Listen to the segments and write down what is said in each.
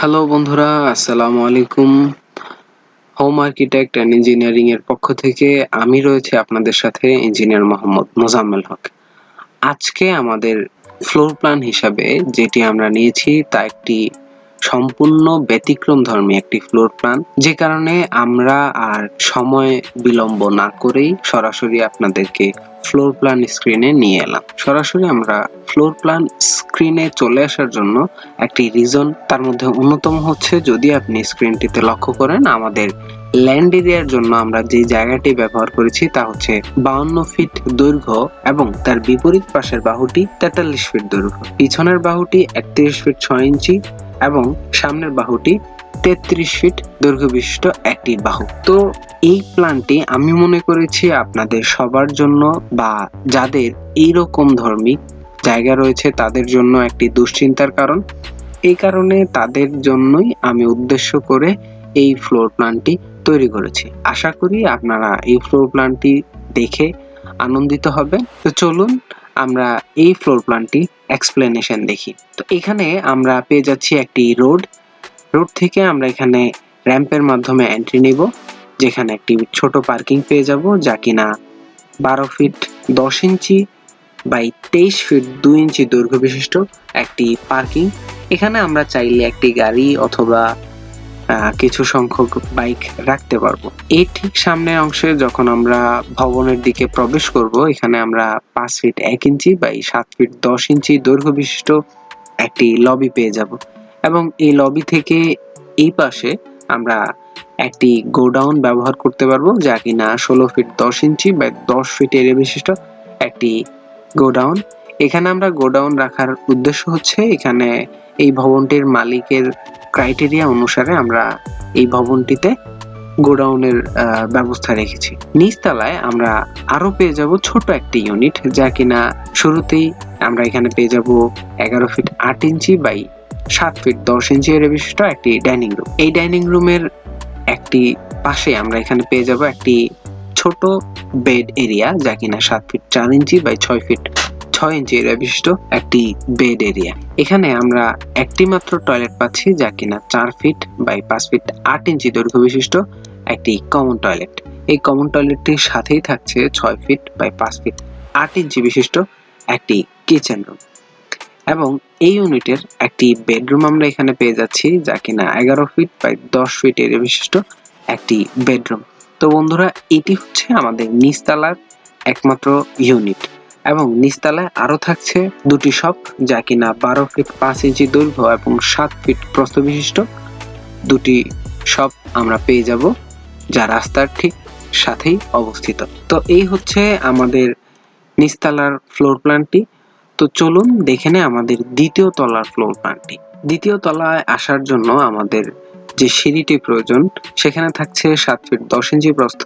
Hello বন্ধুরা, আসসালামু আলাইকুম। হোম আর্কিটেক্ট অ্যান্ড ইঞ্জিনিয়ারিং এর পক্ষ থেকে আমি রয়েছে আপনাদের সাথে ইঞ্জিনিয়ার মোহাম্মদ মোজাম্মেল হক। আজকে আমাদের ফ্লোর প্ল্যান হিসাবে যেটি আমরা নিয়েছি, তা একটি সম্পূর্ণ ব্যতিক্রম ধর্মী একটি ফ্লোর প্ল্যান যে কারণে আমরা আর সময় বিলম্ব না করেই সরাসরি আপনাদেরকে ফ্লোর প্ল্যান স্ক্রিনে নিয়ে এলাম। সরাসরি আমরা ফ্লোর প্ল্যান স্ক্রিনে চলে আসার জন্য একটি রিজন তার মধ্যে অন্যতম হচ্ছে যদি আপনি স্ক্রিনটিতে লক্ষ্য করেন, আমাদের ল্যান্ড এরিয়ার জন্য আমরা যে জায়গাটি ব্যবহার করেছি তা হচ্ছে বাউন্ন ফিট দৈর্ঘ্য এবং তার বিপরীত পাশের বাহুটি তেতাল্লিশ ফিট দৈর্ঘ্য। পিছনের বাহুটি একত্রিশ ফিট ছয় ইঞ্চি এবং সামনের বাহুটি তেত্রিশ ফিট দৈর্ঘ্য বিশিষ্ট একটি বাহু। তো এই প্ল্যানটি আমি মনে করেছি আপনাদের সবার জন্য বা যাদের এইরকম ধর্মিক জায়গা রয়েছে তাদের জন্য একটি দুশ্চিন্তার কারণ। এই কারণে তাদের জন্যই আমি উদ্দেশ্য করে এই ফ্লোর প্ল্যানটি তৈরি করেছি। আশা করি আপনারা এই ফ্লোর প্ল্যানটি দেখে আনন্দিত হবেন। তো চলুন আমরা এই ফ্লোর প্ল্যানটি এক্সপ্লেনেশন দেখি। তো এখানে আমরা পেয়ে যাচ্ছি একটি রোড রোড থেকে আমরা এখানে র্যাম্পের মাধ্যমে এন্ট্রি নিব, যেখানে একটি ছোট পার্কিং পেয়ে যাব, যা কিনা বারো ফিট দশ ইঞ্চি বাই তেইশ ফিট দুই ইঞ্চি দৈর্ঘ্য বিশিষ্ট একটি পার্কিং এখানে আমরা চাইলে একটি গাড়ি অথবা কিছু সংখ্যক বাইক রাখতে পারব। এর ঠিক সামনের অংশে যখন আমরা ভবনের দিকে প্রবেশ করব, এখানে আমরা পাঁচ ফিট এক ইঞ্চি বাই সাত ফিট দশ ইঞ্চি দৈর্ঘ্য বিশিষ্ট একটি লবি পেয়ে যাব। এবং এই লবি থেকে এই পাশে আমরা একটি গোডাউন ব্যবহার করতে পারব, যা কিনা ষোলো ফিট দশ ইঞ্চি বা দশ ফিট এরিয়া বিশিষ্ট একটি গোডাউন এখানে আমরা গোডাউন রাখার উদ্দেশ্য হচ্ছে এখানে এই ভবনটির মালিকের ক্রাইটেরিয়া অনুসারে আমরা এই ভবনটিতে গোডাউনের ব্যবস্থা রেখেছি। নিচতলায় আমরা আরও পেয়ে যাব ছোট একটি ইউনিট যা কিনা শুরুতেই আমরা এখানে পেয়ে যাব এগারো ফিট আট ইঞ্চি বাই সাত ফিট দশ ইঞ্চি এর বিশিষ্ট একটি ডাইনিং রুম এই ডাইনিং রুমের একটি পাশে আমরা এখানে পেয়ে যাব একটি ছোট বেড এরিয়া যা কিনা সাত ফিট চার ইঞ্চি বাই ছয় ফিট ছয় ইঞ্চি এরিয়া বিশিষ্ট একটি বেড এরিয়া এখানে আমরা একটি মাত্র টয়লেট পাচ্ছি যা কিনা চার ফিট বাই পাঁচ ফিট আট ইঞ্চি দৈর্ঘ্য বিশিষ্ট একটি কমন টয়লেট এই কমন টয়লেটটির সাথেই থাকছে ছয় ফিট বাই পাঁচ ফিট আট ইঞ্চি বিশিষ্ট একটি কিচেন রুম এবং এই ইউনিটের একটি বেডরুম আমরা এখানে পেয়ে যাচ্ছি যা কিনা এগারো ফিট বাই দশ ফিট এরিয়া বিশিষ্ট একটি বেডরুম তো বন্ধুরা, এটি হচ্ছে আমাদের নিচতলার একমাত্র ইউনিট এবং নিচতলায় আরও থাকছে দুটি শপ যা কিনা বারো ফিট পাঁচ ইঞ্চি দৈর্ঘ্য এবং সাত ফিট প্রস্থ বিশিষ্ট দুটি শপ আমরা পেয়ে যাব যা রাস্তার ঠিক সাথেই অবস্থিত। তো এই হচ্ছে আমাদের নিচতলার ফ্লোর প্ল্যানটি। তো চলুন দেখে নে আমাদের দ্বিতীয় তলার ফ্লোর প্ল্যানটি। দ্বিতীয় তলায় আসার জন্য আমাদের যে সিঁড়িটি প্রয়োজন, সেখানে থাকছে সাত ফিট দশ ইঞ্চি প্রস্থ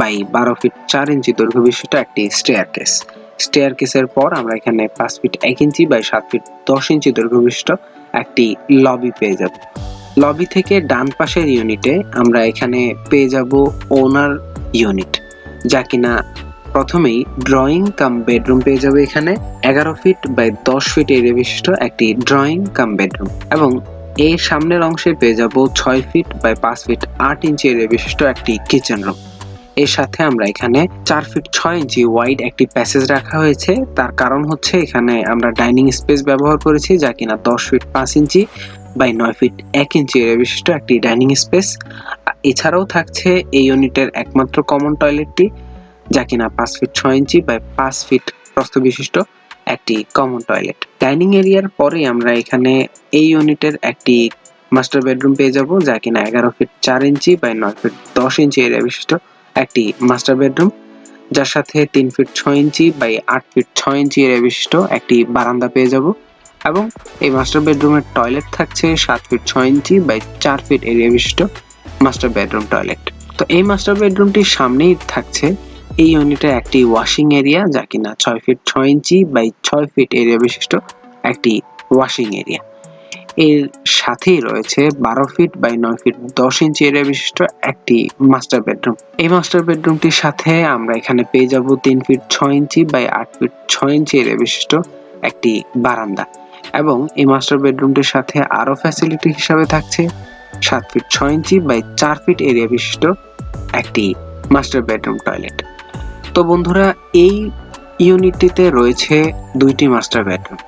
বাই বারো ফিট চার ইঞ্চি দৈর্ঘ্য বিশিষ্ট একটি স্টেয়ার কেস স্টেয়ার কেসের পর আমরা এখানে পাঁচ ফিট এক ইঞ্চি বাই সাত ফিট দশ ইঞ্চি দৈর্ঘ্য বিশিষ্ট একটি লবি পেয়ে যাব। লবি থেকে ডান পাশের ইউনিটে আমরা এখানে পেয়ে যাব ওনার ইউনিট যা কিনা প্রথমেই ড্রয়িং কাম বেডরুম পেয়ে যাবে এখানে। এগারো ফিট বাই দশ ফিট এরিয়া বিশিষ্ট একটি ড্রয়িং কাম বেডরুম এবং এর সামনের অংশে পেয়ে যাব ছয় ফিট বাই পাঁচ ফিট আট ইঞ্চি এরিয়া বিশিষ্ট একটি কিচেন রুম এর সাথে আমরা এখানে চার ফিট ছয় ইঞ্চি ওয়াইড একটি প্যাসেজ রাখা হয়েছে। তার কারণ হচ্ছে এখানে আমরা ডাইনিং স্পেস ব্যবহার করেছি যা কিনা দশ ফিট পাঁচ ইঞ্চি বাই নয় ফিট এক ইঞ্চি বিশিষ্ট একটি ডাইনিং স্পেস এছাড়াও থাকছে এই ইউনিটের একমাত্র কমন টয়লেটটি যা কিনা পাঁচ ফিট ছয় ইঞ্চি বাই পাঁচ ফিট প্রস্থ বিশিষ্ট একটি কমন টয়লেট ডাইনিং এরিয়ার পরে আমরা এখানে এই ইউনিটের একটি মাস্টার বেডরুম পেয়ে যাব, যা কিনা এগারো ফিট চার ইঞ্চি বাই নয় ফিট দশ ইঞ্চি এরিয়া বিশিষ্ট একটি মাস্টার বেডরুম যার সাথে তিন ফিট ছয় ইঞ্চি বাই আট ফিট ছয় ইঞ্চি এরিয়া বিশিষ্ট একটি বারান্দা পেয়ে যাব এবং এই মাস্টার বেডরুমের টয়লেট থাকছে সাত ফিট ছয় ইঞ্চি বাই চার ফিট এরিয়া বিশিষ্ট মাস্টার বেডরুম টয়লেট তো এই মাস্টার বেডরুমটির সামনেই থাকছে এই ইউনিটে একটি ওয়াশিং এরিয়া যা কিনা ছয় ফিট ছয় ইঞ্চি বাই ছয় ফিট এরিয়া বিশিষ্ট একটি ওয়াশিং এরিয়া এর সাথেই রয়েছে বারো ফিট বাই নয় ফিট দশ ইঞ্চি এরিয়া বিশিষ্ট একটি মাস্টার বেডরুম এই মাস্টার বেডরুমটির সাথে আমরা এখানে পেয়ে যাব তিন ফিট ছয় ইঞ্চি বাই আট ফিট ছয় ইঞ্চি এরিয়া বিশিষ্ট একটি বারান্দা। এবং এই মাস্টার বেডরুমটির সাথে আরও ফ্যাসিলিটি হিসাবে থাকছে সাত ফিট ছয় ইঞ্চি বাই চার ফিট এরিয়া বিশিষ্ট একটি মাস্টার বেডরুম টয়লেট তো বন্ধুরা, এই ইউনিটটিতে রয়েছে দুইটি মাস্টার বেডরুম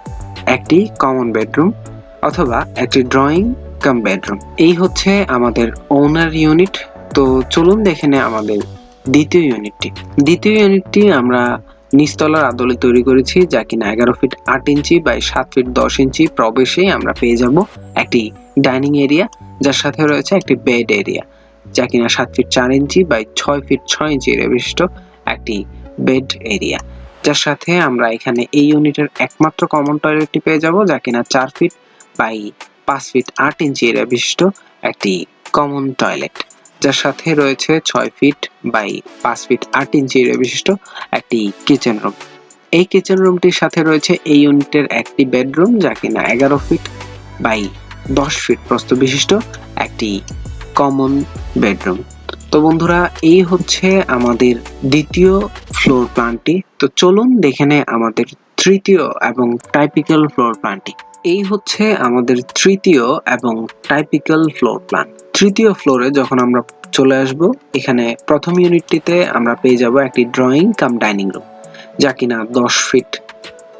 একটি কমন বেডরুম অথবা একটি ড্রয়িং কাম বেডরুম এই হচ্ছে আমাদের ওনার ইউনিট তো চলুন দেখে নে আমাদের দ্বিতীয় ইউনিটটি দ্বিতীয় ইউনিটটি আমরা নিচতলার আদলে তৈরি করেছি, যা কিনা এগারো ফিট আট ইঞ্চি বাই সাত ফিট দশ ইঞ্চি প্রবেশেই আমরা পেয়ে যাব একটি ডাইনিং এরিয়া যার সাথে রয়েছে একটি বেড এরিয়া যা কিনা সাত ফিট চার ইঞ্চি বাই ছয় ফিট ছয় ইঞ্চি বিশিষ্ট একটি বেড এরিয়া যার সাথে আমরা এখানে এই ইউনিটের একমাত্র কমন টয়লেটটি পেয়ে যাব, যা কিনা চার ফিট বাই পাঁচ ফিট আট ইঞ্চি এরিয়া বিশিষ্ট একটি কমন টয়লেট যার সাথে রয়েছে ছয় ফিট বাই পাঁচ ফিট আট ইঞ্চি এরিয়া বিশিষ্ট একটি কিচেন রুম এই কিচেন রুমটির সাথে রয়েছে এই ইউনিটের একটি বেডরুম যা কিনা এগারো ফিট বাই দশ ফিট প্রস্থ বিশিষ্ট একটি কমন বেডরুম তো বন্ধুরা, এই হচ্ছে আমাদের দ্বিতীয় ফ্লোর প্ল্যানটি তো চলুন দেখে নে আমাদের তৃতীয় এবং টাইপিক্যাল ফ্লোর প্ল্যানটি এই হচ্ছে আমাদের তৃতীয় এবং টাইপিক্যাল ফ্লোর প্ল্যান তৃতীয় ফ্লোরে যখন আমরা চলে আসব, এখানে প্রথম ইউনিটটিতে আমরা পেয়ে যাব একটি ড্রয়িং কাম ডাইনিং রুম যা কিনা দশ ফিট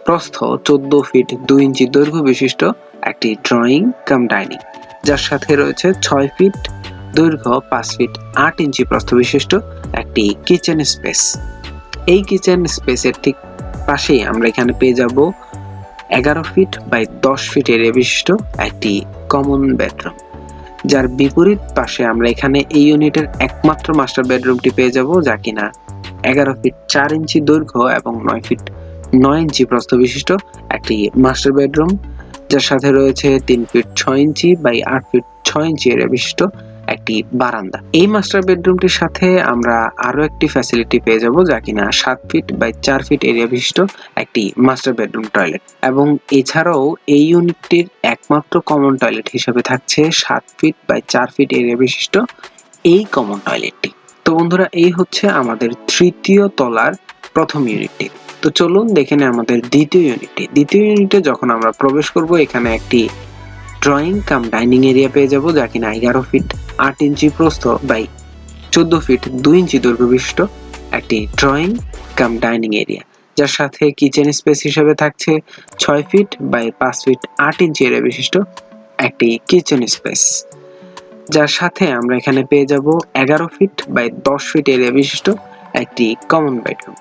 প্রস্থ, চোদ্দ ফিট দুই ইঞ্চি দৈর্ঘ্য বিশিষ্ট একটি ড্রয়িং কাম ডাইনিং যার সাথে রয়েছে ছয় ফিট দৈর্ঘ্য, পাঁচ ফিট আট ইঞ্চি প্রস্থ বিশিষ্ট একটি কিচেন স্পেস এই কিচেন স্পেসের ঠিক পাশেই আমরা এখানে পেয়ে যাব এগারো ফিট বাই দশ ফিট এরিয়া বিশিষ্ট একটি কমন বেডরুম যার বিপরীত পাশে আমরা এখানে এই ইউনিটের একমাত্র মাস্টার বেডরুমটি পেয়ে যাব, যা কিনা এগারো ফিট চার ইঞ্চি দৈর্ঘ্য এবং নয় ফিট নয় ইঞ্চি প্রস্থ বিশিষ্ট একটি মাস্টার বেডরুম যার সাথে রয়েছে তিন ফিট ছয় ইঞ্চি বাই আট ফিট ছয় ইঞ্চি এরিয়া বিশিষ্ট একটি বারান্দা। এই মাস্টার বেডরুমটির সাথে আমরা আরও একটি ফ্যাসিলিটি পেয়ে যাব যা কিনা সাত ফিট বাই চার ফিট এরিয়া বিশিষ্ট একটি মাস্টার বেডরুম টয়লেট এবং এছাড়াও এই ইউনিটটির একমাত্র কমন টয়লেট হিসেবে থাকছে সাত ফিট বাই চার ফিট এরিয়া বিশিষ্ট এই কমন টয়লেটটি তো বন্ধুরা, এই হচ্ছে আমাদের তৃতীয় তলার প্রথম ইউনিটটি তো চলুন দেখে নেই আমাদের দ্বিতীয় ইউনিটটি দ্বিতীয় ইউনিটে যখন আমরা প্রবেশ করব, এখানে একটি ড্রয়িং কাম ডাইনিং এরিয়া পেয়ে যাব যা কিনা এগারো ফিট আট ইঞ্চি প্রস্থ বাই চোদ্দ ফিট দুই ইঞ্চি দৈর্ঘ্য বিশিষ্ট একটি ড্রয়িং কাম ডাইনিং এরিয়া যার সাথে কিচেন স্পেস হিসেবে থাকছে ছয় ফিট বাই পাঁচ ফিট আট ইঞ্চি এরিয়া বিশিষ্ট একটি কিচেন স্পেস যার সাথে আমরা এখানে পেয়ে যাব এগারো ফিট বাই দশ ফিট এরিয়া বিশিষ্ট একটি কমন বেডরুম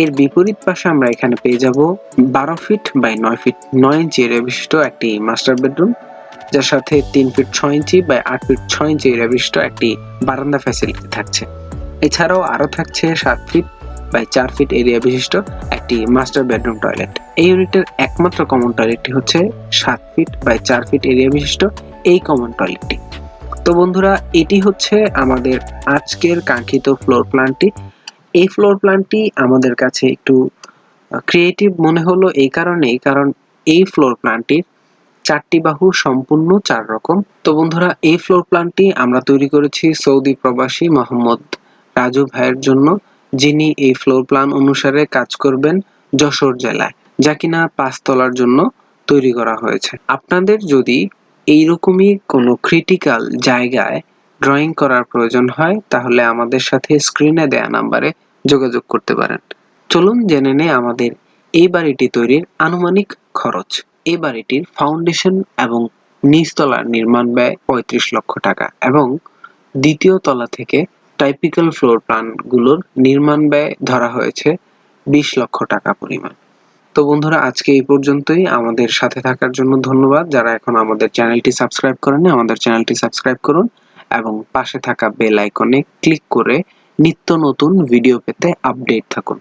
এর বিপরীত পাশে আমরা এখানে পেয়ে যাব বারো ফিট বাই নয় ফিট, নয় ইঞ্চি এরিয়া বিশিষ্ট একটি মাস্টার বেডরুম যার সাথে তিন ফিট ছয় ইঞ্চি বাই আট ফিট ছয় ইঞ্চি এরিয়া বিশিষ্ট একটি বারান্দা ফ্যাসিলিটি থাকছে। এছাড়াও আরও থাকছে সাত ফিট বাই চার ফিট এরিয়া বিশিষ্ট একটি মাস্টার বেডরুম টয়লেট এই ইউনিটের একমাত্র কমন টয়লেটটি হচ্ছে সাত ফিট বাই চার ফিট এরিয়া বিশিষ্ট এই কমন টয়লেটটি তো বন্ধুরা, এটি হচ্ছে আমাদের আজকের কাঙ্ক্ষিত ফ্লোর প্ল্যানটি এই ফ্লোর প্ল্যানটি আমাদের কাছে একটু ক্রিয়েটিভ মনে হলো এই কারণেই, কারণ এই ফ্লোর প্ল্যানটির চারটি বাহু সম্পূর্ণ চার রকম। তো বন্ধুরা, এই ফ্লোর প্ল্যানটি আমরা তৈরি করেছি সৌদি প্রবাসী মোহাম্মদ রাজু ভাইয়ের জন্য, যিনি এই ফ্লোর প্ল্যান অনুসারে কাজ করবেন যশোর জেলায়, যা কিনা পাঁচতলার জন্য তৈরি করা হয়েছে। আপনাদের যদি এইরকমই কোনো ক্রিটিক্যাল জায়গায় ড্রয়িং করার প্রয়োজন হয়, তাহলে আমাদের সাথে স্ক্রিনে দেয়া নাম্বারে যোগাযোগ করতে পারেন। চলুন জেনে নেই আমাদের এই বাড়িটি তৈরির আনুমানিক খরচ। এই বাড়িটির ফাউন্ডেশন এবং নিচতলার নির্মাণ ব্যয় পঁয়ত্রিশ লক্ষ টাকা এবং দ্বিতীয় তলা থেকে টাইপিক্যাল ফ্লোর প্ল্যানগুলোর নির্মাণ ব্যয় ধরা হয়েছে বিশ লক্ষ টাকা পরিমাণ। তো বন্ধুরা, আজকে এই পর্যন্তই। আমাদের সাথে থাকার জন্য ধন্যবাদ। যারা এখন আমাদের চ্যানেলটি সাবস্ক্রাইব করেনি আমাদের চ্যানেলটি সাবস্ক্রাইব করুন। এবং পাশে থাকা বেল আইকনে ক্লিক করে নিত্য নতুন ভিডিও পেতে আপডেট থাকুন।